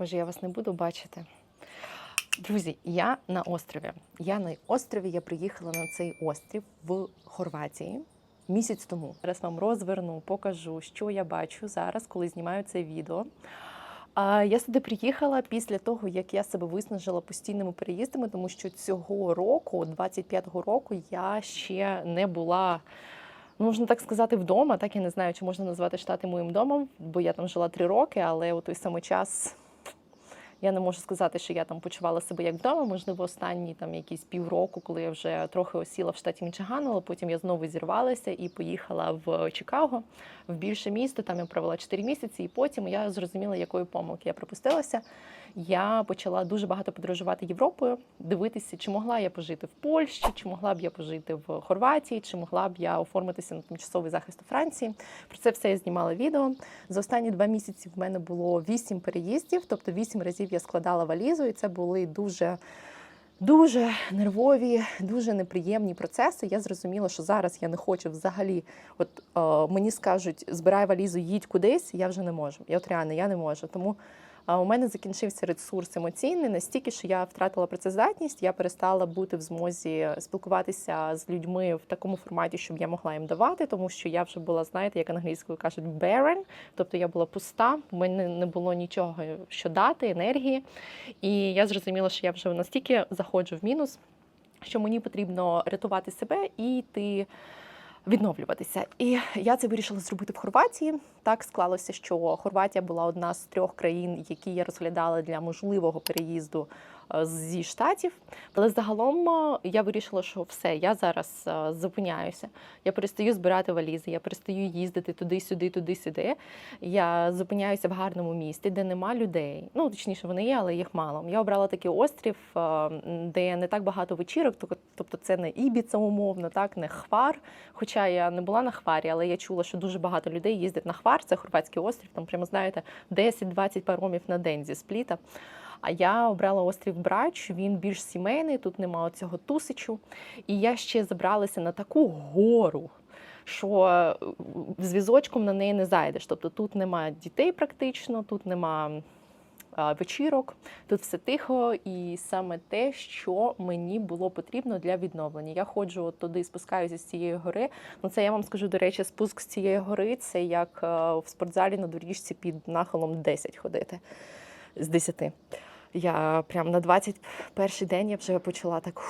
Боже, я вас не буду бачити. Друзі, я на острові. Я на острові. Я приїхала на цей острів в Хорватії місяць тому. Зараз вам розверну, покажу, що я бачу зараз, коли знімаю це відео. Я сюди приїхала після того, як я себе виснажила постійними переїздами, тому що цього року, 25-го року, я ще не була. ну, Можна так сказати, вдома. Так я не знаю, чи можна назвати штати моїм домом, бо я там жила три роки, але у той самий час я не можу сказати, що я там почувала себе як вдома. Можливо, останні там якісь півроку, коли я вже трохи осіла в штаті Мічиган, але потім я знову зірвалася і поїхала в Чикаго, в більше місто. Там я провела 4 місяці, і потім я зрозуміла, якої помилки я припустилася. Я почала дуже багато подорожувати Європою, дивитися, чи могла я пожити в Польщі, чи могла б я пожити в Хорватії, чи могла б я оформитися на тимчасовий захист у Франції. Про це все я знімала відео. За останні два місяці в мене було вісім переїздів, тобто вісім разів я складала валізу, і це були дуже. Дуже нервові, дуже неприємні процеси. Я зрозуміла, що зараз я не хочу взагалі. От е, мені скажуть, збирай валізу, їдь кудись. Я вже не можу. Я от реально я не можу. Тому у мене закінчився ресурс емоційний настільки, що я втратила працездатність. Я перестала бути в змозі спілкуватися з людьми в такому форматі, щоб я могла їм давати, тому що я вже була, знаєте, як англійською кажуть, barren, тобто я була пуста. У мене не було нічого, що дати, енергії. І я зрозуміла, що я вже настільки заходжу в мінус, що мені потрібно рятувати себе і йти відновлюватися. І я це вирішила зробити в Хорватії. Так склалося, що Хорватія була одна з трьох країн, які я розглядала для можливого переїзду зі штатів. Але загалом е, я вирішила, що все, я зараз е, зупиняюся. Я перестаю збирати валізи, я перестаю їздити туди-сюди, туди-сюди. Я зупиняюся в гарному місті, де нема людей. Ну точніше, вони є, але їх мало. Я обрала такий острів, е, де не так багато вечірок, тобто це не Ібіца умовно, так не хвар. Хоча я не була на хварі, але я чула, що дуже багато людей їздять на хвар. Це хорватський острів. Там прямо знаєте 10-20 паромів на день зі спліта. А я обрала острів Брач. Він більш сімейний, тут нема цього тусичу. І я ще забралася на таку гору. Що е, з візочком на неї не зайдеш. Тобто тут нема дітей практично, тут нема вечірок, тут все тихо, і саме те, що мені було потрібно для відновлення. Я ходжу от туди, спускаюся з цієї гори. Ну це я вам скажу, до речі, спуск з цієї гори це як е, в спортзалі на доріжці під нахилом 10 ходити з 10. Я прям на 21 день я вже почала так.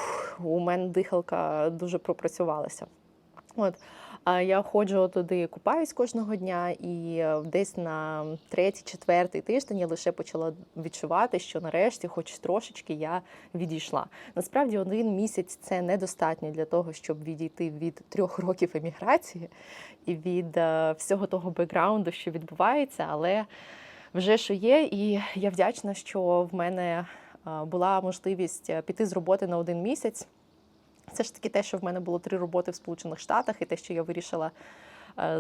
у мене дихалка дуже пропрацювалася. От. А я ходжу туди, купаюсь кожного дня, і е, десь на третій, четвертий тиждень я лише почала відчувати, що нарешті, хоч трошечки, я відійшла. Насправді, один місяць це недостатньо для того, щоб відійти від трьох років еміграції і від е, всього того бекграунду, що відбувається, але вже що є, і я вдячна, що в мене е, була можливість е, піти з роботи на один місяць. Це ж таки те, що в мене було три роботи в Сполучених Штатах, і те, що я вирішила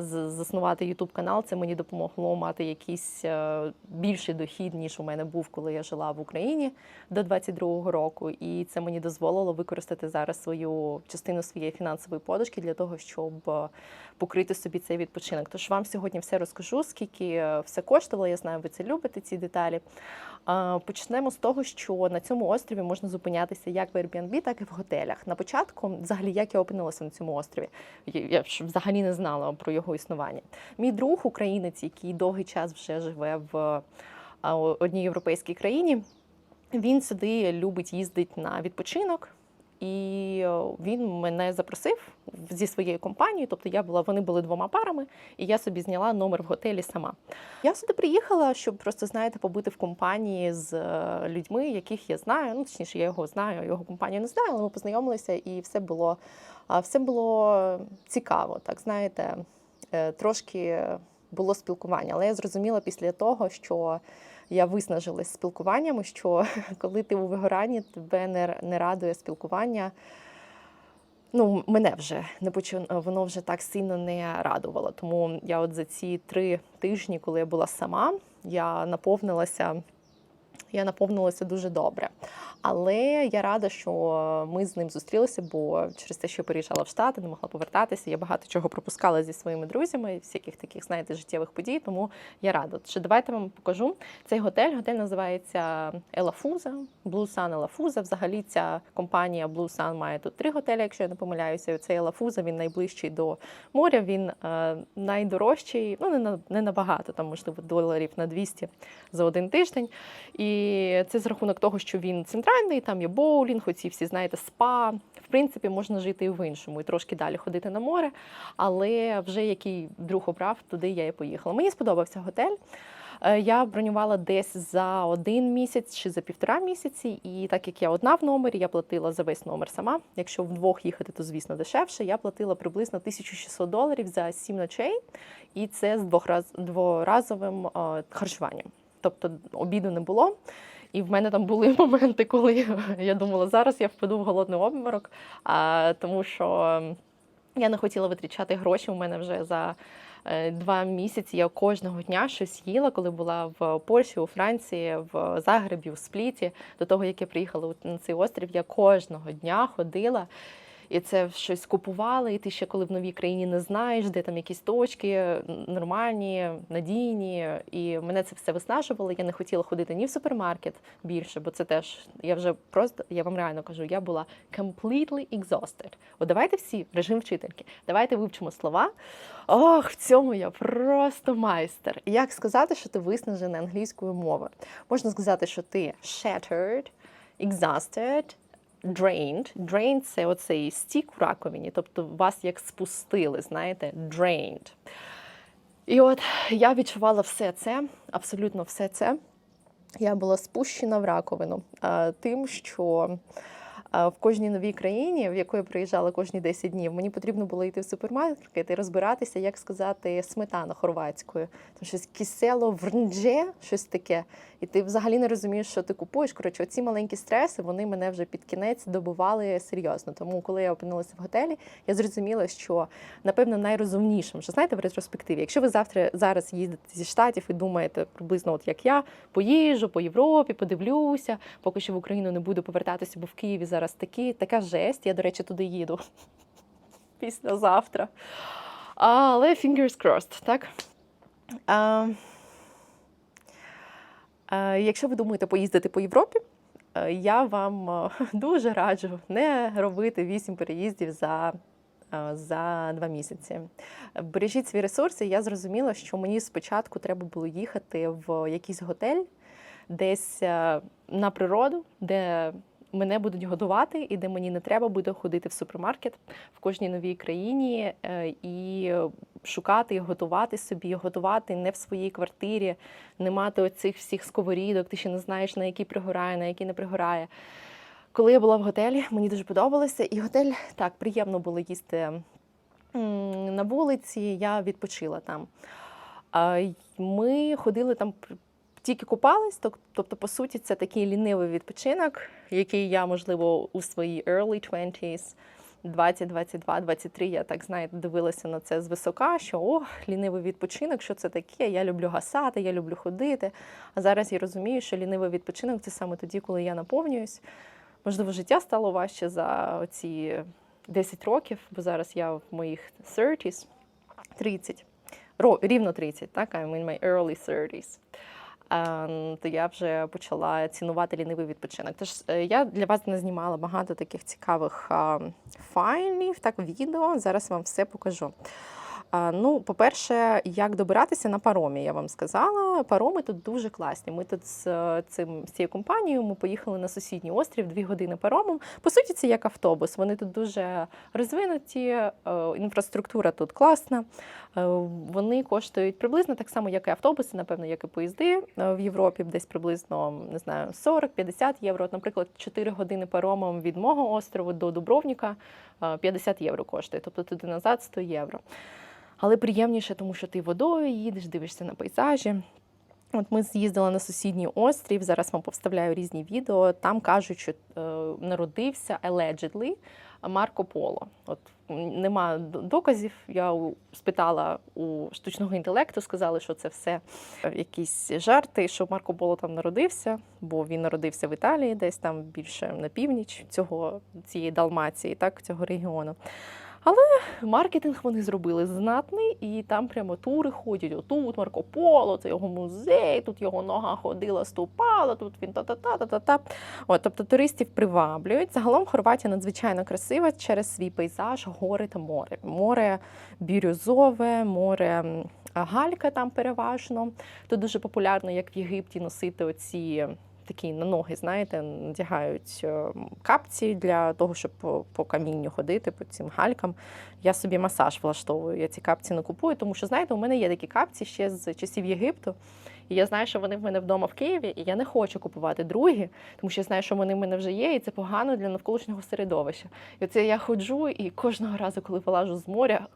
заснувати youtube канал, це мені допомогло мати якийсь е, більший дохід, ніж у мене був, коли я жила в Україні до 22-го року. І це мені дозволило використати зараз свою частину своєї фінансової подушки для того, щоб е, покрити собі цей відпочинок. Тож вам сьогодні все розкажу, скільки е, все коштувало. Я знаю, ви це любите, ці деталі. Почнемо з того, що на цьому острові можна зупинятися як в Airbnb, так і в готелях. На початку, взагалі, як я опинилася на цьому острові, я ж взагалі не знала про його існування. Мій друг, українець, який довгий час вже живе в одній європейській країні, він сюди любить їздити на відпочинок. І він мене запросив зі своєю компанією. Тобто я була, вони були двома парами, і я собі зняла номер в готелі сама. Я сюди приїхала, щоб просто знаєте, побути в компанії з е, людьми, яких я знаю. Ну точніше, я його знаю, його компанію не знаю, але ми познайомилися, і все було все було цікаво. Так знаєте, Е, трошки було спілкування. Але я зрозуміла після того, що я виснажилась спілкуванням, що коли ти у вигоранні, тебе не, не радує спілкування. Ну, мене вже не почу... воно вже так сильно не радувало. Тому я от за ці три тижні, коли я була сама, я наповнилася Я наповнилася дуже добре. Але я рада, що ми з ним зустрілися, бо через те, що я переїжджала в Штати, не могла повертатися. Я багато чого пропускала зі своїми друзями, всяких таких, знаєте, життєвих подій. Тому я рада. Що давайте вам покажу цей готель. Готель називається Елафуза, Blue Sun Елафуза. Взагалі ця компанія Blue Sun має тут три готелі, якщо я не помиляюся. Цей Елафуза він найближчий до моря. Він е, найдорожчий, ну не на не набагато, там можливо доларів на 200 за один тиждень. І це з рахунок того, що він центральний, там є боулінг, оці всі, знаєте, спа. В принципі, можна жити і в іншому, і трошки далі ходити на море. Але вже який друг обрав, туди я і поїхала. Мені сподобався готель. Е, Я бронювала десь за один місяць чи за півтора місяці, і так як я одна в номері, я платила за весь номер сама. Якщо вдвох їхати, то звісно дешевше. Я платила приблизно 1600 доларів за сім ночей, і це з двохраз дворазовим е, харчуванням. Тобто обіду не було. І в мене там були моменти, коли я думала, зараз я впаду в голодний обморок, а, тому що я не хотіла витрачати гроші. У мене вже за е, два місяці я кожного дня щось їла, коли була в Польщі, у Франції, в Загребі, в Спліті. До того, як я приїхала на цей острів, я кожного дня ходила. І це щось купували, і ти ще коли в новій країні не знаєш, де там якісь точки нормальні, надійні. І мене це все виснажувало. Я не хотіла ходити ні в супермаркет більше, бо це теж я вже просто я вам реально кажу, я була completely exhausted. От давайте всі режим вчительки. Давайте вивчимо слова. Ох, в цьому я просто майстер. Як сказати, що ти виснажений англійською мовою? Можна сказати, що ти shattered, exhausted, drained. Drained – це оцей стік у раковині, тобто вас як спустили, знаєте, drained. І от я відчувала все це, абсолютно все це. Я була спущена в раковину тим, що в кожній новій країні, в яку я приїжджала кожні 10 днів, мені потрібно було йти в супермаркет і розбиратися, як сказати, сметана хорватською. Там щось кисело врнже, щось таке. І ти взагалі не розумієш, що ти купуєш. Коротше, оці маленькі стреси вони мене вже під кінець добували серйозно. Тому, коли я опинилася в готелі, я зрозуміла, що напевно найрозумнішим, що знаєте, в ретроспективі, якщо ви завтра зараз їздите зі штатів і думаєте приблизно, от як я, поїжджу по Європі, подивлюся, поки що в Україну не буду повертатися, бо в Києві зараз такі, така жесть. Я, до речі, туди їду післязавтра. Але fingers crossed, так? А, а, якщо ви думаєте поїздити по Європі, е, я вам е, дуже раджу не робити вісім переїздів за, е, за два місяці. Бережіть свої ресурси. Я зрозуміла, що мені спочатку треба було їхати в якийсь готель, десь на природу, де мене будуть годувати, і де мені не треба буде ходити в супермаркет в кожній новій країні е, і шукати і готувати собі, готувати не в своїй квартирі, не мати оцих всіх сковорідок, ти ще не знаєш, на який пригорає, на який не пригорає. Коли я була в готелі, мені дуже подобалося, і готель так приємно було їсти на вулиці. Я відпочила там. Ми ходили там тільки купались, тобто, по суті, це такий лінивий відпочинок, який я, можливо, у свої early 20s, 20, 22, 23, я так знаєте, дивилася на це звисока, що о, лінивий відпочинок, що це таке? Я люблю гасати, я люблю ходити. А зараз я розумію, що лінивий відпочинок це саме тоді, коли я наповнююсь. Можливо, життя стало важче за ці 10 років, бо зараз я в моїх 30s, 30, рівно 30, так, I'm in my early 30s. Ем, То я вже почала цінувати лінивий відпочинок. Тож е, я для вас не знімала багато таких цікавих ем, файлів, так, відео. Зараз вам все покажу. Ну, по-перше, як добиратися на паромі, я вам сказала. Пароми тут дуже класні. Ми тут з е, цим з цією компанією ми поїхали на сусідній острів дві години паромом. По суті, це як автобус. Вони тут дуже розвинуті, е, інфраструктура тут класна. Е, Вони коштують приблизно так само, як і автобуси, напевно, як і поїзди в Європі, десь приблизно не знаю 40-50 євро. От, наприклад, 4 години паромом від мого острову до Дубровніка е, 50 євро коштує, тобто туди назад 100 євро. Але приємніше, тому що ти водою їдеш, дивишся на пейзажі. От ми з'їздили на сусідній острів. Зараз вам повставляю різні відео. Там кажуть, що е, народився allegedly Марко Поло. От нема доказів. Я спитала у штучного інтелекту, сказали, що це все е, якісь жарти, що Марко Поло там народився, бо він народився в Італії, десь там більше на північ цього цієї Далмації, так цього регіону. Але маркетинг вони зробили знатний, і там прямо тури ходять. Отут Марко Поло, це його музей, тут його нога ходила, ступала, тут він та-та-та-та-та-та. От, тобто туристів приваблюють. Загалом Хорватія надзвичайно красива через свій пейзаж, гори та море. Море бірюзове, море галька там переважно. Тут дуже популярно, як в Єгипті, носити оці. Такі на ноги, знаєте, надягають е, капці для того, щоб по, по камінню ходити, по цим галькам. Я собі масаж влаштовую. Я ці капці не купую, тому що, знаєте, у мене є такі капці ще з часів Єгипту. І я знаю, що вони в мене вдома в Києві, і я не хочу купувати другі, тому що я знаю, що вони в мене вже є, і це погано для навколишнього середовища. І оце я ходжу, і кожного разу, коли вилажу з моря.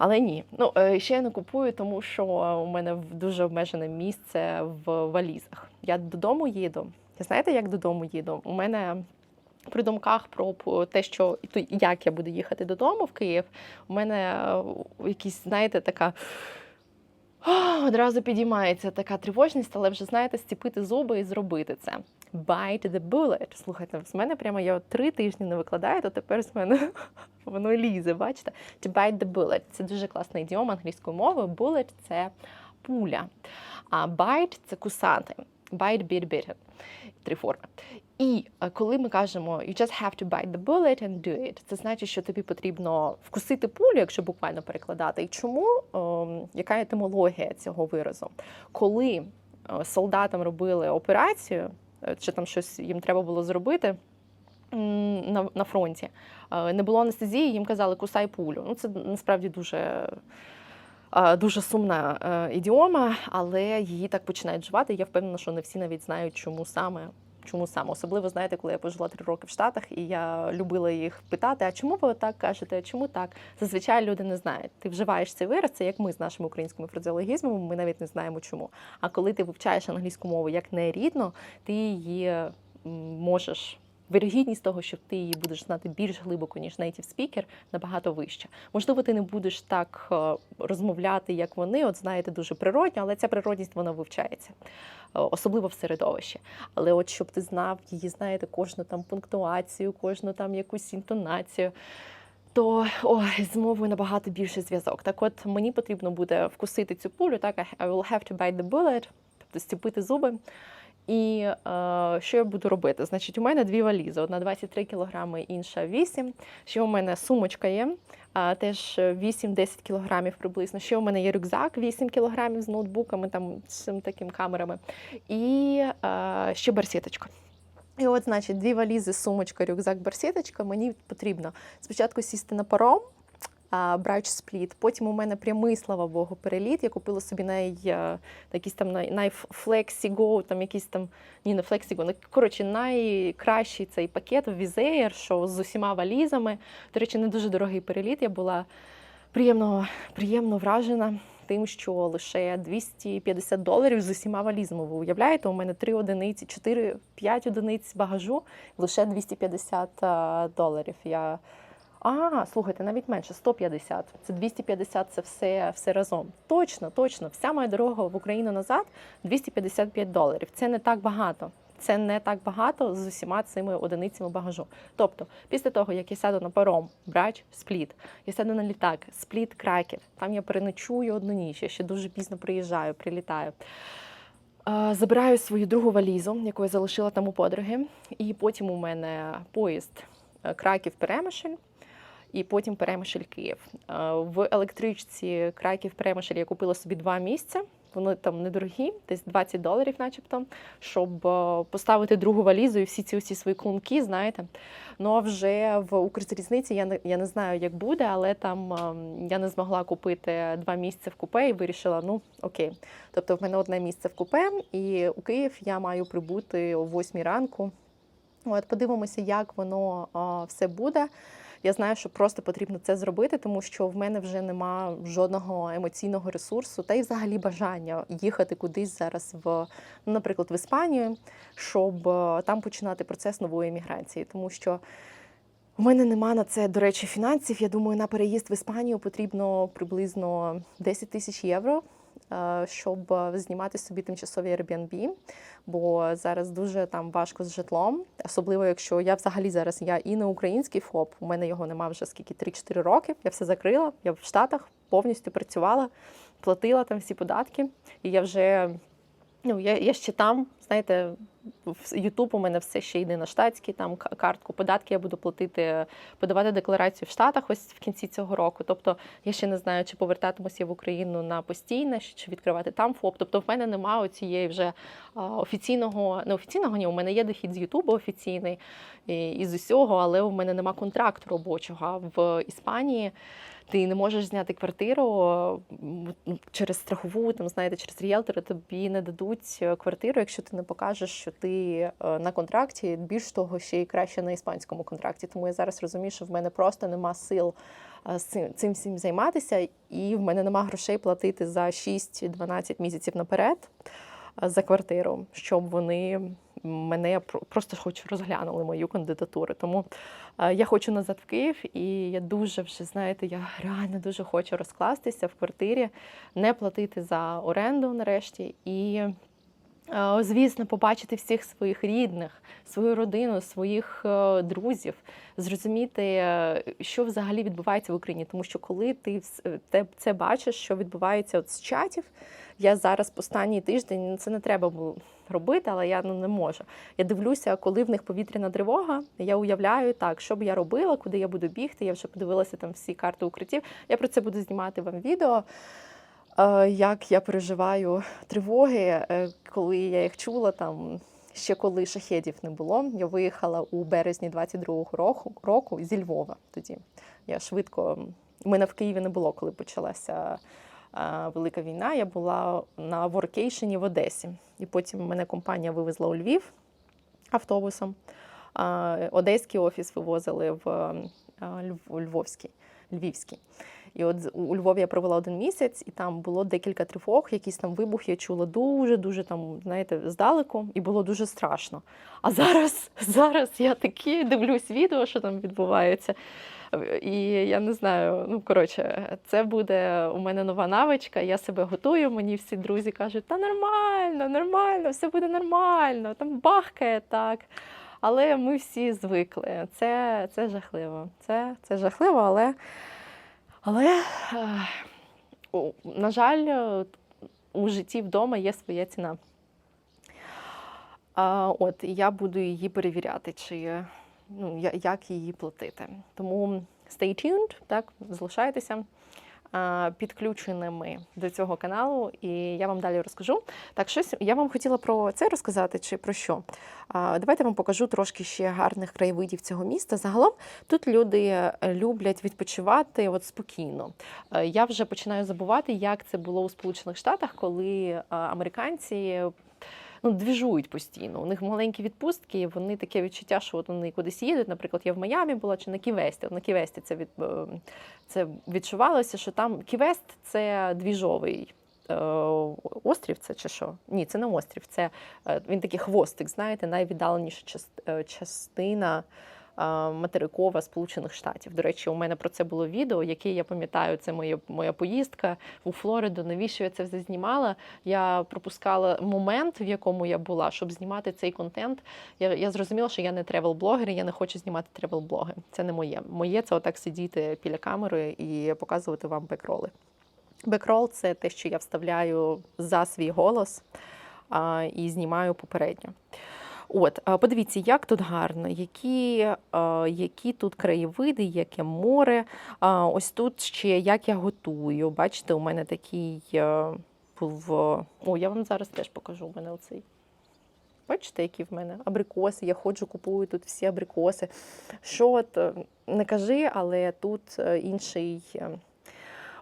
Але ні, ну е, ще я не купую, тому що у мене дуже обмежене місце в валізах. Я додому їду. Знаєте, як додому їду? У мене при думках про те, що то, як я буду їхати додому в Київ, у мене е, якісь, знаєте, така. «Ах», Одразу підіймається така тривожність, але вже знаєте, стіпити зуби і зробити це. Bite the bullet. Слухайте, з мене прямо я три тижні не викладаю, то тепер з мене воно лізе. Бачите? To bite the bullet. Це дуже класна ідіома англійською мовою. Bullet – це пуля. А bite – це кусати. Bite, bite, bite. Три форми. І е, коли ми кажемо you just have to bite the bullet and do it, це значить, що тобі потрібно вкусити пулю, якщо буквально перекладати. І чому ем, яка етимологія цього виразу? Коли е, солдатам робили операцію, чи там щось їм треба було зробити. На, на фронті Е, не було анестезії, їм казали кусай пулю. Ну це насправді дуже е, дуже сумна е, ідіома, але її так починають вживати. Я впевнена, що не всі навіть знають, чому саме. Чому саме? Особливо знаєте, коли я пожила три роки в Штатах, і я любила їх питати: а чому ви так кажете? А чому так? Зазвичай люди не знають. Ти вживаєш цей вираз, це як ми з нашими українськими фразеологізмом, ми навіть не знаємо чому. А коли ти вивчаєш англійську мову як нерідно, ти її можеш. Вирогідність того, що ти її будеш знати більш глибоко, ніж native speaker, набагато вища. Можливо, ти не будеш так е, розмовляти, як вони, от знаєте, дуже природньо, але ця природність вона вивчається, е, особливо в середовищі. Але от щоб ти знав її, знаєте, кожну там пунктуацію, кожну там якусь інтонацію. То ой, з мовою набагато більший зв'язок. Так от мені потрібно буде вкусити цю пулю, так I will have to bite the bullet, тобто стіпити зуби. І е, що я буду робити? Значить, у мене дві валізи: одна 23 кілограми, інша 8. Ще у мене сумочка є, а, теж 8-10 кілограмів приблизно. Ще у мене є рюкзак 8 кілограмів з ноутбуками, там з цим таким камерами. І е, ще барсеточка. І от, значить, дві валізи, сумочка, рюкзак, барсеточка. Мені потрібно спочатку сісти на паром, брач спліт. Потім у мене прямий, слава Богу, переліт. Я купила собі най, е, якийсь там най, найфлексіго, там якийсь там, ні, не флексіго, ну, коротше, найкращий цей пакет в Візеєр, що з усіма валізами. До речі, не дуже дорогий переліт. Я була приємно, приємно вражена. Тим, що лише 250 доларів з усіма валізами. Ви уявляєте, у мене 3 одиниці, 4-5 одиниць багажу, лише 250 е, доларів. Я а, слухайте, навіть менше 150. Це 250 це все, все разом. Точно, точно. Вся моя дорога в Україну назад 255 доларів. Це не так багато. Це не так багато з усіма цими одиницями багажу. Тобто, після того, як я сяду на паром, брач, спліт, я сяду на літак, спліт, краків, там я переночую одну ніч, я ще дуже пізно приїжджаю, прилітаю. Забираю свою другу валізу, яку я залишила там у подруги, і потім у мене поїзд е, Краків Перемишль, і потім Перемишль Київ. Е, В електричці Краків Перемишль я купила собі два місця. Вони там недорогі, десь 20 доларів, начебто, щоб е, поставити другу валізу і всі ці усі свої клунки, знаєте. Ну а вже в Укрзалізниці я не я не знаю, як буде, але там ем, я не змогла купити два місця в купе і вирішила, ну окей. Тобто в мене одне місце в купе, і у Київ я маю прибути о 8 ранку. От, подивимося, як воно все буде. Я знаю, що просто потрібно це зробити, тому що в мене вже нема жодного емоційного ресурсу, та й взагалі бажання їхати кудись зараз в, ну, наприклад, в Іспанію, щоб е, там починати процес нової еміграції, тому що. У мене нема на це, до речі, фінансів. Я думаю, на переїзд в Іспанію потрібно приблизно 10 тисяч євро, щоб е, знімати собі тимчасові Airbnb, бо зараз дуже там важко з житлом, особливо якщо я взагалі зараз я і не український ФОП, у мене його нема вже скільки 3-4 роки. Я все закрила. Я в Штатах повністю працювала, платила там всі податки, і я вже ну я, я ще там, знаєте. Ютуб у мене все ще йде на штатський, там картку податки я буду платити, подавати декларацію в Штатах ось в кінці цього року. Тобто я ще не знаю, чи повертатимусь я в Україну на постійне, чи відкривати там ФОП. Тобто в мене немає цієї вже офіційного, не офіційного, ні, у мене є дохід з Ютубу офіційний і, і з усього, але у мене немає контракту робочого. В Іспанії ти не можеш зняти квартиру через страхову, там знаєте, через ріелтора тобі не дадуть е, квартиру, якщо ти не покажеш, що ти е, на контракті. Більш того, ще й краще на іспанському контракті. Тому я зараз розумію, що в мене просто нема сил е, цим всім займатися, і в мене нема грошей платити за 6-12 місяців наперед за квартиру, щоб вони мене про- просто хоч розглянули мою кандидатуру. Тому е, я хочу назад в Київ, і я дуже вже знаєте, я реально дуже хочу розкластися в квартирі, не платити за оренду нарешті і. е, Звісно, побачити всіх своїх рідних, свою родину, своїх е, друзів, зрозуміти, що взагалі відбувається в Україні. Тому що коли ти це бачиш, що відбувається от з чатів, я зараз останній тиждень ну, це не треба було робити, але я ну не можу. Я дивлюся, коли в них повітряна тривога. Я уявляю так, що б я робила, куди я буду бігти. Я вже подивилася там всі карти укриттів. Я про це буду знімати вам відео. е, Як я переживаю тривоги, е, коли я їх чула там. Ще коли шахедів не було, я виїхала у березні 22-го року, року зі Львова. Тоді я швидко. Мене в Києві не було, коли почалася велика війна. Я була на воркейшені в Одесі. І потім мене компанія вивезла у Львів автобусом. Одеський офіс вивозили в Львовський, Львівський. І от у Львові я провела один місяць, і там було декілька тривог, якісь там вибухи я чула дуже, дуже там, знаєте, здалеку, і було дуже страшно. А зараз, зараз я такі дивлюсь відео, що там відбувається. І я не знаю, ну коротше, це буде у мене нова навичка. Я себе готую. Мені всі друзі кажуть, та нормально, нормально, все буде нормально, там бахкає так. Але ми всі звикли. Це, це жахливо. Це, це жахливо, але, але на жаль, у житті вдома є своя ціна. А, от, я буду її перевіряти, чи ну, як її платити. Тому stay tuned, так, залишайтеся підключеними до цього каналу, і я вам далі розкажу. Так, щось я вам хотіла про це розказати, чи про що? Давайте вам покажу трошки ще гарних краєвидів цього міста. Загалом тут люди е, люблять відпочивати от спокійно. Е, Я вже починаю забувати, як це було у Сполучених Штатах, коли е, американці. Ну, двіжують постійно. У них маленькі відпустки, вони таке відчуття, що от вони кудись їдуть. Наприклад, я в Майамі була чи на Ківесті. На Ківесті це від е, це відчувалося, що там Ківест це двіжовий. е, Острів це чи що? Ні, це не острів. Це е, він такий хвостик, знаєте, найвіддаленіша е, частина материкова Сполучених Штатів. До речі, у мене про це було відео, яке я пам'ятаю. Це моя, моя поїздка у Флориду. Навіщо я це все знімала? Я пропускала момент, в якому я була, щоб знімати цей контент. Я, я зрозуміла, що я не тревел-блогер, і я не хочу знімати тревел-блоги. Це не моє. Моє це отак сидіти біля камери і показувати вам бекроли. Бекрол це те, що я вставляю за свій голос а, і знімаю попередньо. От, подивіться, як тут гарно, які, які тут краєвиди, яке море. Ось тут ще як я готую. Бачите, у мене такий е, був. е, О, я вам зараз теж покажу. У мене оцей. Бачите, які в мене абрикоси. Я ходжу, купую тут всі абрикоси. Що от, е, не кажи, але тут е, інший.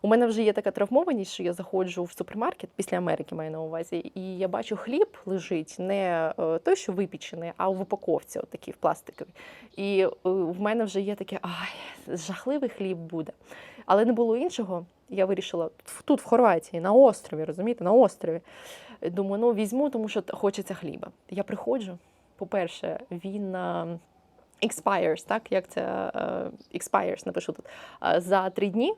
У мене вже є така травмованість, що я заходжу в супермаркет після Америки, маю на увазі, і я бачу хліб лежить не е, той, що випічений, а в упаковці, от такий в пластиковій. І е, в мене вже є таке, ай, жахливий хліб буде. Але не було іншого. Я вирішила тут, в Хорватії, на острові, розумієте, на острові. Думаю, ну візьму, тому що хочеться хліба. Я приходжу. По-перше, він е, expires, так як це expires, напишу тут за три дні.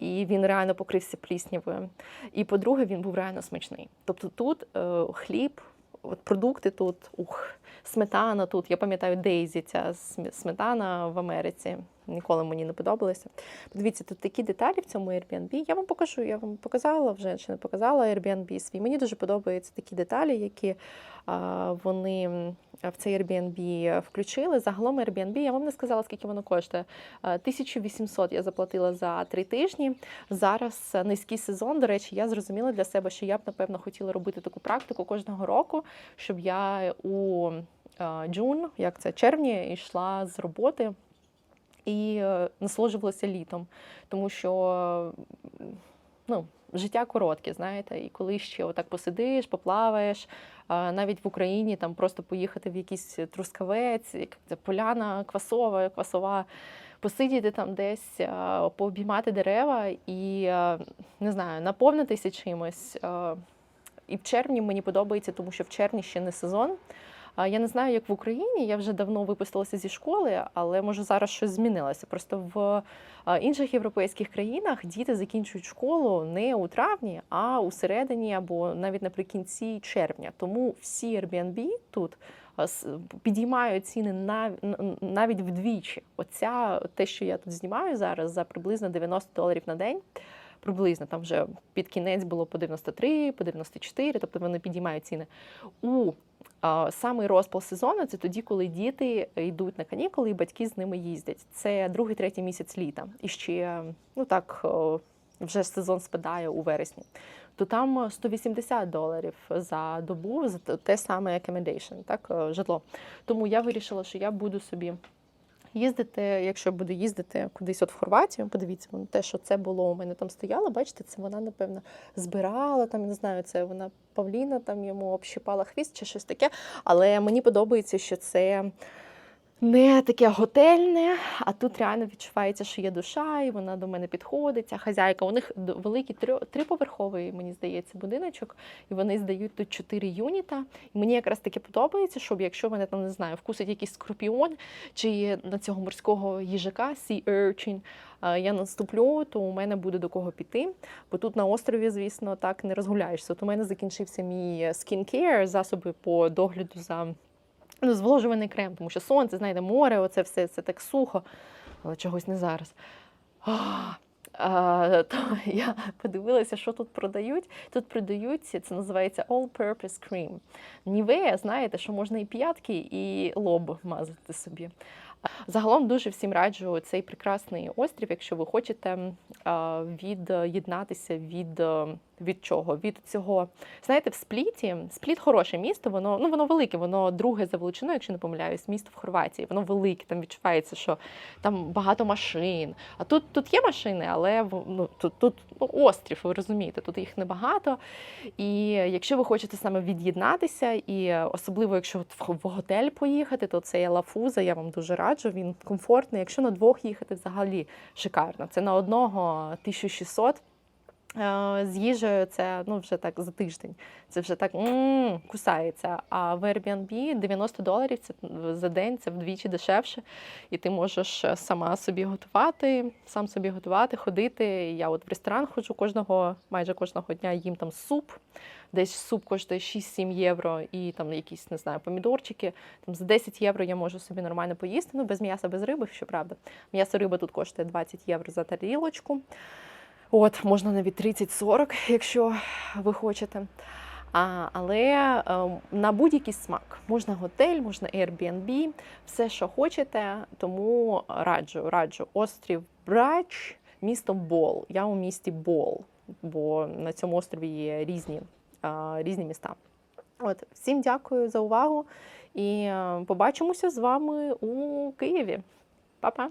І він реально покрився пліснявою. І по-друге, він був реально смачний. Тобто тут е, хліб, от продукти тут, ух, сметана тут. Я пам'ятаю Дейзі, ця сметана в Америці. Ніколи мені не подобалося. Подивіться, тут такі деталі в цьому Airbnb. Я вам покажу, я вам показала вже чи не показала Airbnb свій. Мені дуже подобаються такі деталі, які а, вони в цей Airbnb включили. Загалом Airbnb, я вам не сказала, скільки воно коштує. А, 1800 я заплатила за три тижні. Зараз низький сезон. До речі, я зрозуміла для себе, що я б напевно хотіла робити таку практику кожного року, щоб я у джун, як це червні, йшла з роботи і е, насолоджувалася літом, тому що ну, життя коротке, знаєте, і коли ще отак посидиш, поплаваєш, навіть в Україні там просто поїхати в якийсь трускавець, як це поляна квасова, квасова, посидіти там десь, пообіймати дерева і не знаю, наповнитися чимось. І в червні мені подобається, тому що в червні ще не сезон. Я не знаю, як в Україні. Я вже давно випустилася зі школи, але може зараз щось змінилося. Просто в інших європейських країнах діти закінчують школу не у травні, а у середині або навіть наприкінці червня. Тому всі Airbnb тут підіймають ціни нав- навіть вдвічі. Оця те, що я тут знімаю зараз, за приблизно 90 доларів на день. Приблизно там вже під кінець було по 93, по 94, тобто вони підіймають ціни. У самий розпал сезону це тоді, коли діти йдуть на канікули, і батьки з ними їздять. Це другий, третій місяць літа. І ще ну так вже сезон спадає у вересні. То там 180 доларів за добу за те- саме accommodation, так житло. Тому я вирішила, що я буду собі. Їздити, якщо буду їздити кудись от в Хорватію, подивіться, те, що це було у мене там стояло, бачите, це вона, напевно, збирала там, не знаю, це вона Павліна там йому общипала хвіст чи щось таке. Але мені подобається, що це не таке готельне, а тут реально відчувається, що є душа, і вона до мене підходить. Ця хазяйка. У них великий триповерховий, мені здається, будиночок, і вони здають тут чотири юніта. І мені якраз таки подобається, щоб якщо мене там не знаю, вкусить якийсь скорпіон чи на цього морського їжака, sea urchin, е, я наступлю, то у мене буде до кого піти. Бо тут на острові, звісно, так не розгуляєшся. От у мене закінчився мій skincare, засоби по догляду за ну, зволожувальний крем, тому що сонце, знаєте, море, оце все це так сухо, але чогось не зараз. А, а, то я подивилася, що тут продають. Тут продають, це називається All-Purpose Cream. Нівея, знаєте, що можна і п'ятки, і лоб мазати собі. Загалом дуже всім раджу цей прекрасний острів, якщо ви хочете від'єднатися від, від чого? Від цього. Знаєте, в Спліті, Спліт хороше місто, воно ну воно велике, воно друге за величиною, якщо не помиляюсь, місто в Хорватії. Воно велике, там відчувається, що там багато машин. А тут, тут є машини, але ну, тут, тут ну, острів, ви розумієте, тут їх небагато. І якщо ви хочете саме від'єднатися, і особливо якщо в готель поїхати, то це є Лафуза, я вам дуже раджу. Він комфортний. Якщо на двох їхати, взагалі шикарно. Це на одного 1600. Е, З їжею це ну вже так за тиждень. Це вже так м кусається. А в Airbnb 90 доларів це за день, це вдвічі дешевше. І ти можеш е, сама собі готувати, сам собі готувати, ходити. Я от в ресторан ходжу кожного, майже кожного дня їм там суп. Десь суп коштує 6-7 євро, і там якісь не знаю, помідорчики. Там за 10 євро я можу собі нормально поїсти. Ну без м'яса, без риби, щоправда. М'ясо риба тут коштує 20 євро за тарілочку. От, можна навіть 30-40, якщо ви хочете. А, але е, на будь-який смак можна готель, можна Airbnb, все, що хочете. Тому раджу, раджу острів Брач, місто Бол. Я у місті Бол, бо на цьому острові є різні, е, різні міста. От, всім дякую за увагу і е, побачимося з вами у Києві. Па-па!